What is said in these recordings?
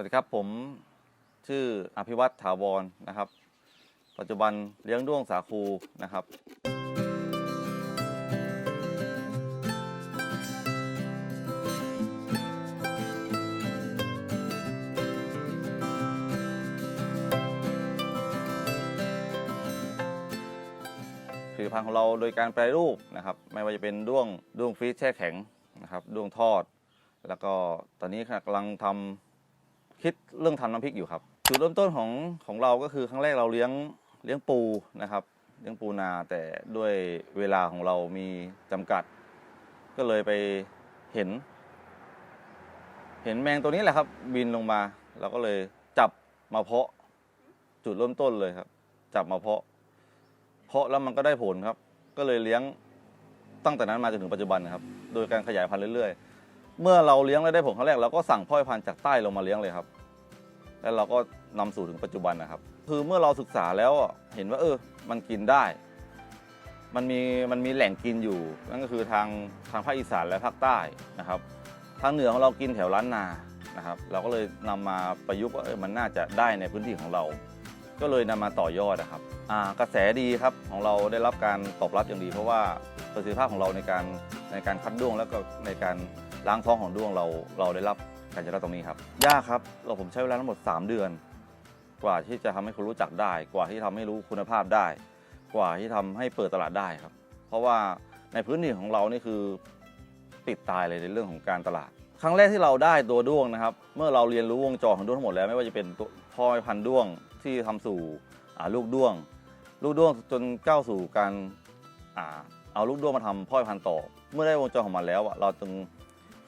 วัสดีครับผมชื่ออภิวัตถาวรนะครับ ปัจจุบันเลี้ยงด้วงสาคูนะครับ ผลิตภัณฑ์ของเราโดยการแปรรูปนะครับ ไม่ว่าจะเป็นด้วงด้วงฟรีซแช่แข็งนะครับด้วงทอด แล้วก็ตอนนี้กำลังทำ คิดเรื่องทำน้ำพริกอยู่ครับจุดเริ่มต้นของของเราก็คือครั้งแรกเราเลี้ยงเลี้ยงปูนะครับ เลี้ยงปูนาแต่ด้วยเวลาของเรามีจำกัด ก็เลยไปเห็น เห็นแมงตัวนี้แหละครับ บินลงมา เราก็เลยจับมาเพาะ จุดเริ่มต้นเลยครับ จับมาเพาะ เพาะแล้วมันก็ได้ผลครับ ก็เลยเลี้ยงตั้งแต่นั้นมาจนถึงปัจจุบันนะครับ โดยการขยายพันธุ์เรื่อยๆ เมื่อเราเลี้ยงแล้วได้ผลครั้งแรกเราก็สั่งพ่อพันธุ์จากใต้ลงมาเลี้ยงเลยครับ แล้วเราก็นำสู่ถึงปัจจุบันนะครับ คือเมื่อเราศึกษาแล้วเห็นว่า เออ มันกินได้ มันมีมันมีแหล่งกินอยู่ นั่นก็คือทางทางภาคอีสานและภาคใต้นะครับทางเหนือของเรากินแถวล้านนานะครับ เราก็เลยนำมาประยุกต์ว่าเออมันน่าจะได้ในพื้นที่ของเรา ก็เลยนำมาต่อยอดนะครับกระแสดีครับของเราได้รับการตอบรับอย่างดี เพราะว่าประสิทธิภาพของเราในการในการคัดด้วงแล้วก็ในการ ล้างท้องของด้วงเราเราได้รับการยอมรับตรงนี้ครับ ยากครับเราผมใช้เวลาทั้งหมด 3 เดือน กว่าที่จะทำให้คนรู้จักได้ กว่าที่ทำให้รู้คุณภาพได้ กว่าที่ทำให้เปิดตลาดได้ครับ เพราะว่าในพื้นที่ของเรานี่คือติดตายเลยในเรื่องของการตลาด ครั้งแรกที่เราได้ตัวด้วงนะครับ เมื่อเราเรียนรู้วงจรของด้วงทั้งหมดแล้วไม่ว่าจะเป็นพ่อพันธุ์ด้วงที่ทำสู่ลูกด้วง ลูกด้วงจนก้าวสู่การอาเอาลูกด้วงมาทำพ่อพันธุ์ต่อ เมื่อได้วงจรของมันแล้วเราจึง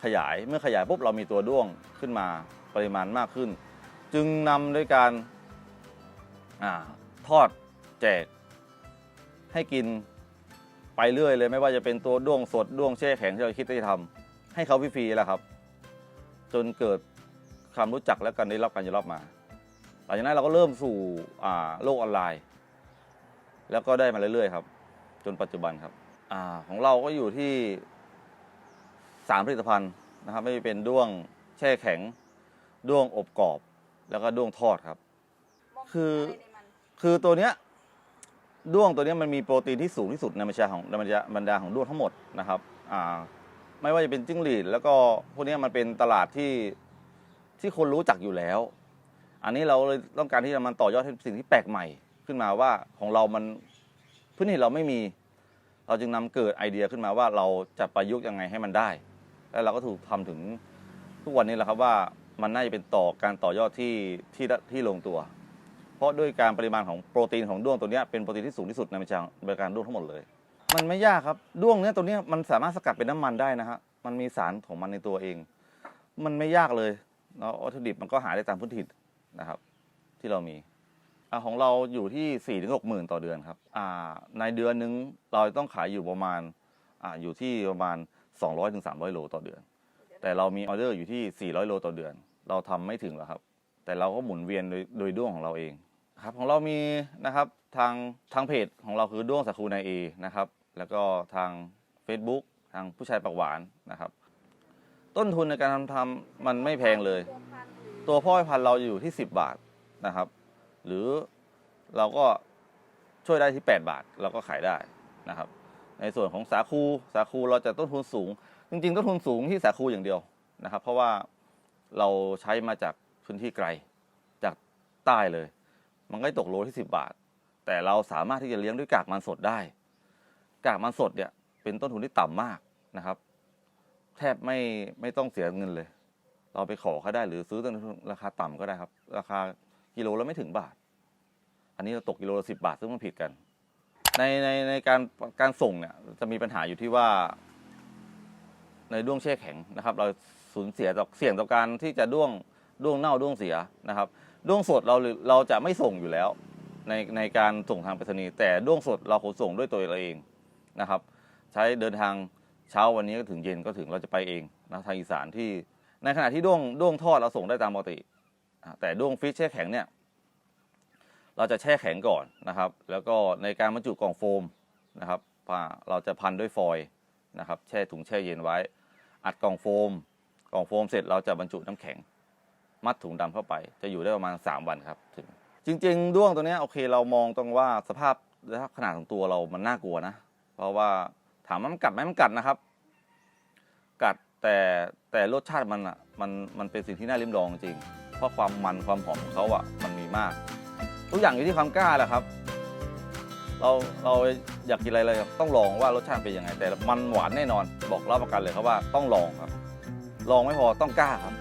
ขยายเมื่อขยายปุ๊บเรามีตัวด้วงขึ้นมาปริมาณมากขึ้น จึงนำด้วยการอาทอดแจก ให้กินไปเรื่อยเลย ไม่ว่าจะเป็นตัวด้วงสดด้วงแช่แข็งที่เราคิดที่จะทำให้เขาฟรีๆแล้วครับ จนเกิดความรู้จักและการได้รับการยอมรับมาหลังจากนั้นเราก็เริ่มสู่โลกออนไลน์ แล้วก็ได้มาเรื่อยๆครับ จนปัจจุบันครับอของเราก็อยู่ที่ สามผลิตภัณฑ์นะครับไม่ว่าเป็นด้วงแช่แข็ง ด้วงอบกรอบ แล้วก็ด้วงทอดครับ คือคือตัวเนี้ยด้วงตัวเนี้ยมันมีโปรตีนที่สูงที่สุดในบรรดาของในบรรดาบรรดาของด้วงทั้งหมดนะครับอ่าไม่ว่าจะเป็นจิ้งหรีดแล้วก็พวกเนี้ยมันเป็นตลาดที่ที่คนรู้จักอยู่แล้ว อันนี้เราเลยต้องการที่จะมันต่อยอดเป็นสิ่งที่แปลกใหม่ขึ้นมาว่าของเรามันพื้นที่เราไม่มี เราจึงนำเกิดไอเดียขึ้นมาว่าเราจะประยุกต์ยังไงให้มันได้ แล้วเราก็ถูกทำถึงทุกวันนี้แหละครับว่ามันน่าจะเป็นต่อการต่อยอดที่ที่ที่ลงตัว เพราะด้วยการปริมาณของโปรตีนของด้วงตัวนี้เป็นโปรตีนที่สูงที่สุดในบรรดาบริการด้วงทั้งหมดเลย มันไม่ยากครับด้วงเนี้ยตัวนี้มันสามารถสกัดเป็นน้ำมันได้นะฮะมันมีสารของมันในตัวเอง มันไม่ยากเลยเนาะวัตถุดิบมันก็หาได้ตามพื้นที่นะครับ ที่เรามีอของเราอยู่ที่4ี่ถึงหกหมื่นต่อเดือนครับอ่าในเดือนนึงเราต้องขายอยู่ประมาณอ่าอยู่ที่ประมาณ 200-300ถึง300 โลต่อเดือน แต่เรามีออเดอร์อยู่ที่ 400 โลต่อเดือน เราทำไม่ถึงหรอกครับ แต่เราก็หมุนเวียนโดยโดยด้วงของเราเองครับของเรามีนะครับทางทางเพจของเราคือด้วงสาคูนายเอนะครับ แล้วก็ทาง Facebook ทางผู้ชายปากหวานนะครับ ต้นทุนในการทำทำมันไม่แพงเลย ตัวพ่อพันธุ์เราอยู่ที่ 10 บาทนะครับ หรือเราก็ช่วยได้ที่ 8 บาทเราก็ขายได้นะครับ ในส่วนของสาคูสาคูเราจะต้นทุนสูง จริงๆต้นทุนสูงที่สาคูอย่างเดียวนะครับ เพราะว่าเราใช้มาจากพื้นที่ไกลจากใต้เลย มันก็ตกโลที่ 10 บาท แต่เราสามารถที่จะเลี้ยงด้วยกากมันสดได้ กากมันสดเนี่ยเป็นต้นทุนที่ต่ำมากนะครับ แทบไม่ไม่ต้องเสียเงินเลย เราไปขอเขาได้หรือซื้อต้นทุนราคาต่ำก็ได้ครับ ราคากิโลละไม่ถึงบาท อันนี้เราตกกิโลละสิบาทซึ่งมันผิดกัน ในในในการการส่งเนี่ยจะมีปัญหาอยู่ที่ว่า ในด้วงแช่แข็งนะครับ เราสูญเสียต่อเสี่ยงต่อการที่จะด้วงด้วงเน่าด้วงเสียนะครับด้วงสดเราเราจะไม่ส่งอยู่แล้ว ในในการส่งทางไปรษณีย์แต่ด้วงสดเราขนส่งด้วยตัวเราเองนะครับ ใช้เดินทางเช้าวันนี้ก็ถึงเย็นก็ถึงเราจะไปเองนะทางอีสานที่ ในขณะที่ด้วงด้วงทอดเราส่งได้ตามปกติ แต่ด้วงฟิชแช่แข็งเนี่ย เราจะแช่แข็งก่อนนะครับ แล้วก็ในการบรรจุกล่องโฟมนะครับเราจะพันด้วยฟอยล์นะครับ แช่ถุงแช่เย็นไว้ อัดกล่องโฟม กล่องโฟมเสร็จเราจะบรรจุน้ำแข็ง มัดถุงดำเข้าไป จะอยู่ได้ประมาณ 3 วันครับถึงจริง ๆ ด้วงตัวนี้โอเคเรามองตรงว่าสภาพขนาดของตัวเรามันน่ากลัวนะ เพราะว่าถามว่ามันกัดไหมมันกัดนะครับ กัดแต่แต่รสชาติมันอะมันมันเป็นสิ่งที่น่าลิ้มลองจริง เพราะความมันความหอมของเขาอะมันมีมาก ทุกอย่างอยู่ที่ความกล้าแหละครับ เราเราอยากกินอะไรเลยต้องลองว่ารสชาติเป็นยังไง แต่มันหวานแน่นอน บอกรับประกันเลยครับว่าต้องลองครับ ลองไม่พอต้องกล้าครับ